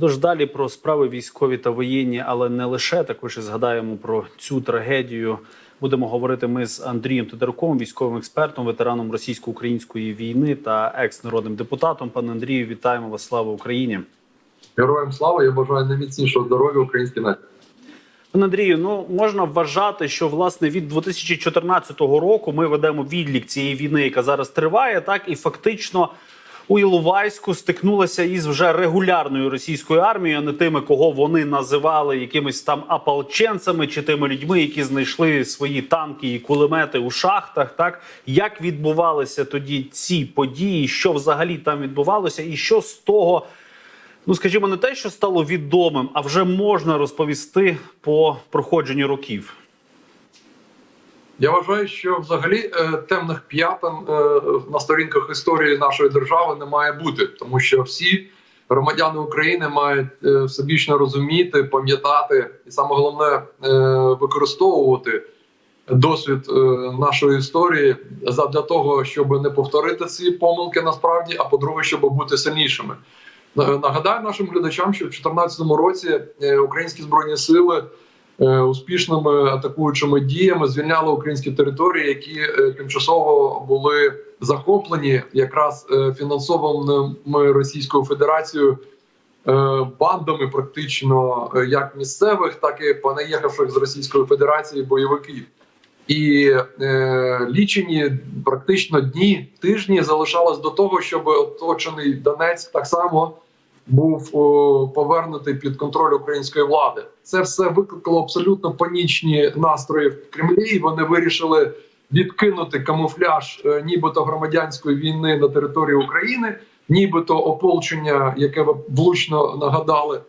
Тож далі про справи військові та воєнні, але не лише також і згадаємо про цю трагедію. Будемо говорити ми з Андрієм Тодорком, військовим експертом, ветераном російсько-української війни та екс-народним депутатом. Пане Андрію, вітаємо вас! Слава Україні! Героям слава! Я бажаю найміцнішого здоров'я українській нації. Пане Андрію, ну можна вважати, що власне від 2014 року ми ведемо відлік цієї війни, яка зараз триває, так і фактично у Іловайську стикнулася із вже регулярною російською армією, а не тими, кого вони називали якимись там ополченцями чи тими людьми, які знайшли свої танки і кулемети у шахтах. Так як відбувалися тоді ці події, що взагалі там відбувалося, і що з того. Ну, скажімо, не те, що стало відомим, а вже можна розповісти по проходженню років. Я вважаю, що взагалі е, темних п'ятин е, на сторінках історії нашої держави не має бути, тому що всі громадяни України мають е, всебічно розуміти, пам'ятати і саме головне використовувати досвід нашої історії для того, щоб не повторити ці помилки насправді, а по-друге, щоб бути сильнішими. Нагадаю нашим глядачам, що в 2014 році українські збройні сили успішними атакуючими діями звільняли українські території, які е, тимчасово були захоплені якраз е, фінансованими Російською Федерацією е, бандами, практично е, як місцевих, так і понаїхавших з Російської Федерації бойовиків. І е, лічені практично дні, тижні залишалось до того, щоб оточений Донецьк так само був повернутий під контроль української влади. Це все викликало абсолютно панічні настрої в Кремлі. Вони вирішили відкинути камуфляж, е, нібито громадянської війни на території України, нібито ополчення, яке ви влучно нагадали.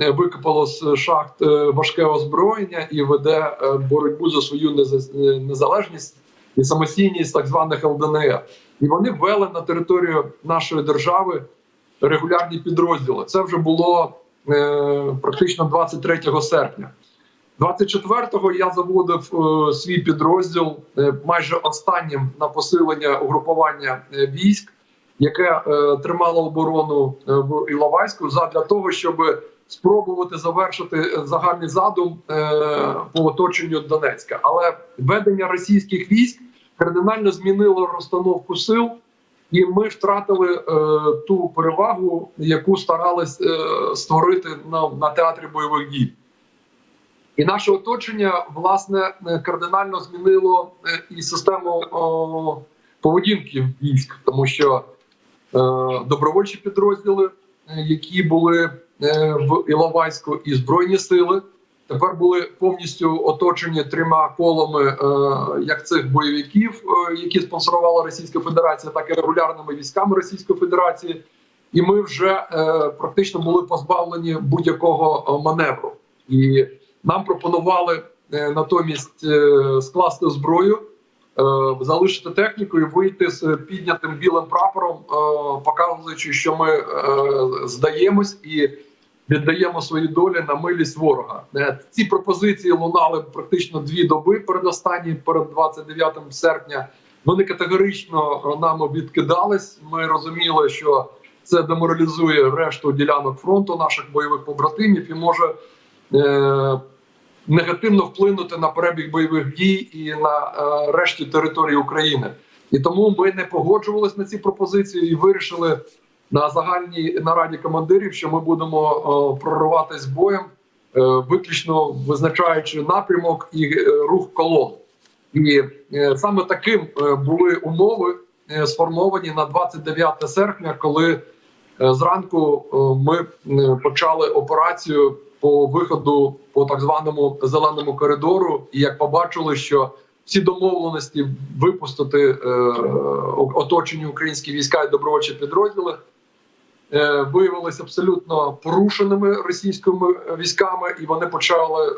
е, Викопало з шахт е, важке озброєння і веде боротьбу за свою неза- незалежність і самостійність так званих ЛДНР. І вони ввели на територію нашої держави регулярні підрозділи. Це вже було е, практично 23 серпня. 24-го я заводив е, свій підрозділ е, майже останнім на посилення угрупування е, військ, яке е, тримало оборону е, в Іловайську, задля того, щоб спробувати завершити загальний задум е, по оточенню Донецька. Але ведення російських військ кардинально змінило розстановку сил. І ми втратили е, ту перевагу, яку старались е, створити на, на театрі бойових дій. І наше оточення власне е, кардинально змінило е, і систему о, поведінки військ, тому що е, добровольчі підрозділи, е, які були е, в Іловайську, і збройні сили тепер були повністю оточені трьома колами е, як цих бойовиків, е, які спонсорувала Російська Федерація, так і регулярними військами Російської Федерації. І ми вже е, практично були позбавлені будь-якого маневру. І нам пропонували натомість скласти зброю, залишити техніку і вийти з піднятим білим прапором, показуючи, що ми здаємось і віддаємо свої долі на милість ворога. Е, Ці пропозиції лунали практично дві доби передостанні, перед 29 серпня. Вони категорично нами відкидались. Ми розуміли, що це деморалізує решту ділянок фронту наших бойових побратимів і може е, негативно вплинути на перебіг бойових дій і на е, решті території України. І тому ми не погоджувалися на ці пропозиції і вирішили на загальній нараді командирів, що ми будемо е, прориватись боєм, е, виключно визначаючи напрямок і е, рух колон. І саме таким були умови сформовані на 29 серпня, коли зранку ми почали операцію по виходу по так званому зеленому коридору. І як побачили, що всі домовленості випустити оточені українські війська і добровольчі підрозділи виявилися абсолютно порушеними російськими військами, і вони почали е,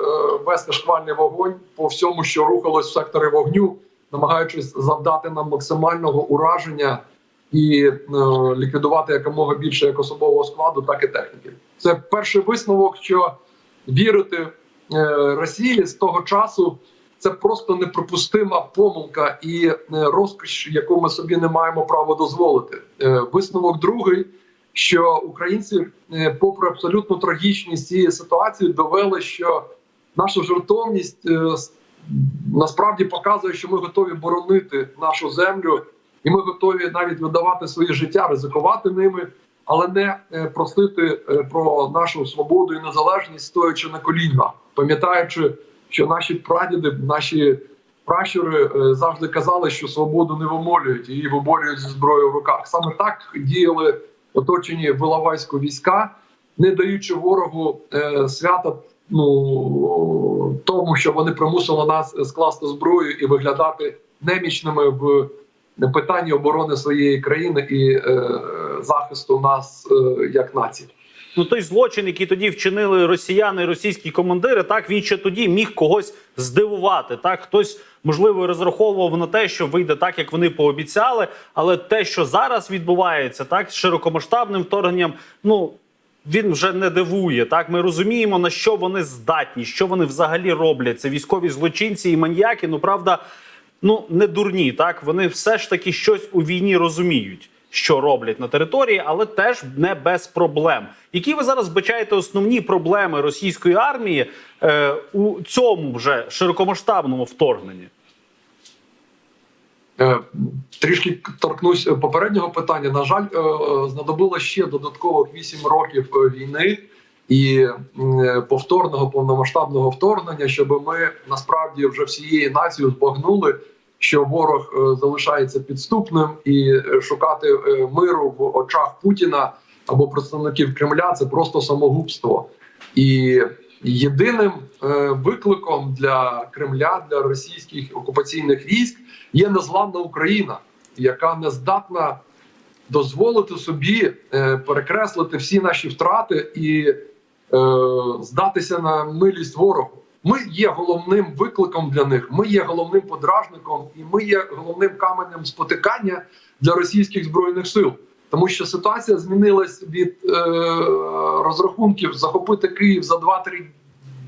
вести шквальний вогонь по всьому, що рухалось в секторі вогню, намагаючись завдати нам максимального ураження і е, ліквідувати якомога більше як особового складу, так і техніки. Це перший висновок, що вірити е, Росії з того часу. Це просто неприпустима помилка і е, розкіш, яку ми собі не маємо права дозволити. Е, Висновок другий, що українці, е, попри абсолютну трагічність цієї ситуації, довели, що наша жертовність е, насправді показує, що ми готові боронити нашу землю, і ми готові навіть видавати своє життя, ризикувати ними, але не е, просити про нашу свободу і незалежність, стоячи на колінах, пам'ятаючи, що наші прадіди, наші пращури завжди казали, що свободу не вимолюють, її виборюють зі зброєю в руках. Саме так діяли оточені Вилавайську війська, не даючи ворогу е, свята ну тому, що вони примусили нас скласти зброю і виглядати немічними в питанні оборони своєї країни і е, захисту нас е, як нації. Ну той злочин, який тоді вчинили росіяни, російські командири, так він ще тоді міг когось здивувати. Так хтось можливо розраховував на те, що вийде так, як вони пообіцяли. Але те, що зараз відбувається, так з широкомасштабним вторгненням, ну він вже не дивує. Так ми розуміємо на що вони здатні, що вони взагалі роблять. Це військові злочинці і маньяки. Ну правда, ну не дурні. Так вони все ж таки щось у війні розуміють, що роблять на території, але теж не без проблем. Які ви зараз вбачаєте основні проблеми російської армії е, у цьому вже широкомасштабному вторгненні? Е, Трішки торкнусь попереднього питання. На жаль, е, е, знадобило ще додаткових 8 років е, війни і е, повторного повномасштабного вторгнення, щоб ми насправді вже всією нацією збагнули, що ворог е, залишається підступним, і е, шукати е, миру в очах Путіна або представників Кремля це просто самогубство. І єдиним викликом для Кремля, для російських окупаційних військ є незламна Україна, яка не здатна дозволити собі перекреслити всі наші втрати і здатися на милість ворогу. Ми є головним викликом для них. Ми є головним подражником, і ми є головним каменем спотикання для російських збройних сил. Тому що ситуація змінилась від е, розрахунків захопити Київ за 2-3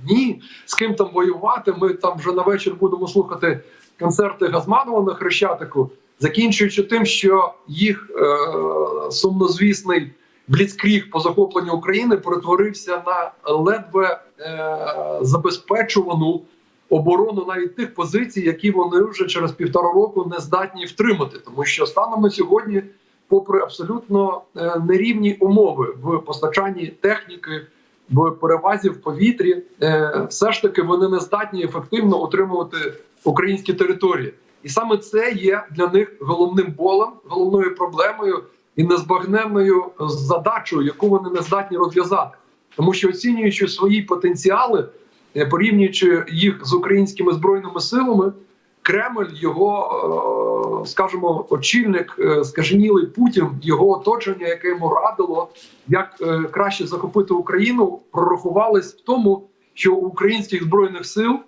дні, з ким там воювати. Ми там вже на вечір будемо слухати концерти Газманова на Хрещатику, закінчуючи тим, що їх е, сумнозвісний бліцкріг по захопленню України перетворився на ледве е, забезпечувану оборону навіть тих позицій, які вони вже через півтора року не здатні втримати, тому що станом на сьогодні, попри абсолютно е, нерівні умови в постачанні техніки. В перевазі в повітрі е, все ж таки вони не здатні ефективно отримувати українські території, і саме це є для них головним болем, головною проблемою і незбагненною задачею, яку вони не здатні розв'язати, тому що оцінюючи свої потенціали, е, порівнюючи їх з українськими збройними силами, Кремль, його, е, скажімо, очільник, е, скаженілий Путін, його оточення, яке йому радило, як краще захопити Україну, прорахувались в тому, що у українських збройних сил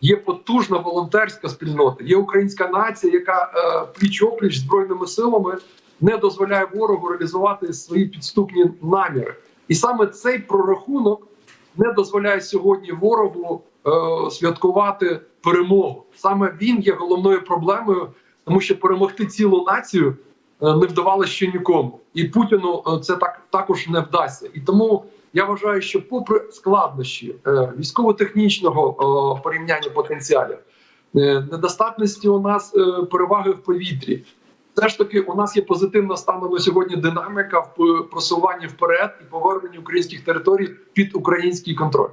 є потужна волонтерська спільнота, є українська нація, яка е, пліч опліч збройними силами не дозволяє ворогу реалізувати свої підступні наміри, і саме цей прорахунок не дозволяє сьогодні ворогу е, святкувати перемогу. Саме він є головною проблемою, тому що перемогти цілу націю е, не вдавалося ще нікому, і Путіну е, це так також не вдасться. І тому я вважаю, що, попри складнощі е, військово-технічного е, порівняння потенціалів, е, недостатності у нас переваги в повітрі. Все ж таки, у нас є позитивна станом на сьогодні динаміка в просуванні вперед і поверненні українських територій під український контроль.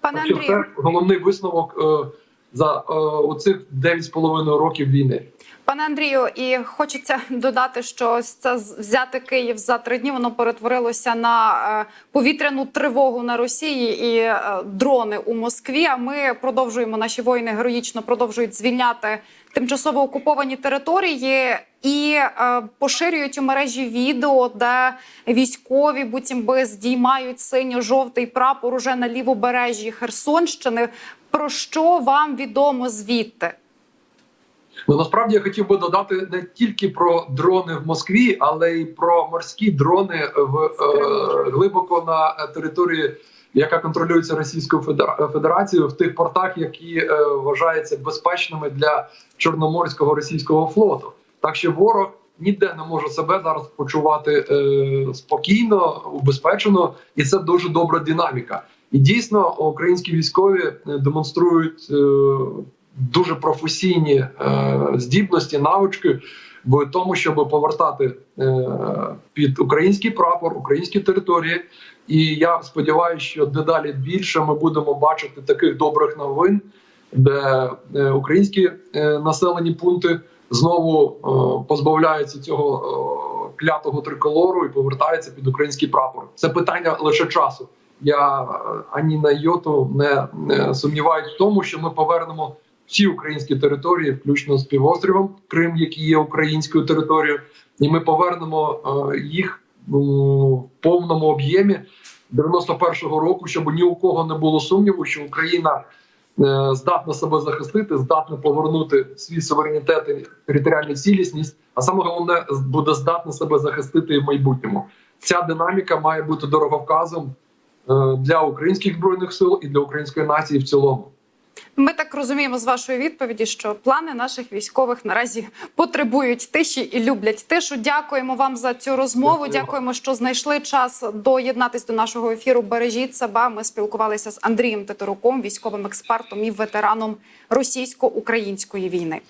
Пане Андрію, це головний висновок е, за е, оцих 9,5 років війни. пане Андрію, і хочеться додати, що це взяти Київ за три дні воно перетворилося на е, повітряну тривогу на Росії і дрони у Москві. А ми продовжуємо наші воїни героїчно продовжують звільняти тимчасово окуповані території і е, поширюють у мережі відео, де військові буцім би здіймають синьо-жовтий прапор уже на лівобережжі Херсонщини. Про що вам відомо звідти? Ну насправді я хотів би додати не тільки про дрони в Москві, але й про морські дрони в е, глибоко на території, яка контролюється Російською Федера- Федерацією, в тих портах, які е, вважаються безпечними для чорноморського російського флоту. Так що ворог ніде не може себе зараз почувати е, спокійно, убезпечено, і це дуже добра динаміка. І дійсно, українські військові е, демонструють е, дуже професійні е, здібності, навички в тому, щоб повертати е, під український прапор, українські території. І я сподіваюся, що дедалі більше ми будемо бачити таких добрих новин, де е, українські е, населені пункти знову е, позбавляються цього е, клятого триколору і повертаються під український прапор. Це питання лише часу. Я е, ані на йоту не, не сумніваюся в тому, що ми повернемо всі українські території, включно з півостровом Крим, який є українською територією, і ми повернемо їх в повному об'ємі 91-го року, щоб ні у кого не було сумніву, що Україна здатна себе захистити, здатна повернути свій суверенітет і територіальну цілісність, а саме головне буде здатна себе захистити і в майбутньому. Ця динаміка має бути дороговказом е, для українських збройних сил і для української нації в цілому. Ми так розуміємо з вашої відповіді, що плани наших військових наразі потребують тиші і люблять тишу. Дякуємо вам за цю розмову. Дякую. Дякуємо, що знайшли час доєднатись до нашого ефіру. Бережіть себе. Ми спілкувалися з Андрієм Тетеруком, військовим експертом і ветераном російсько-української війни.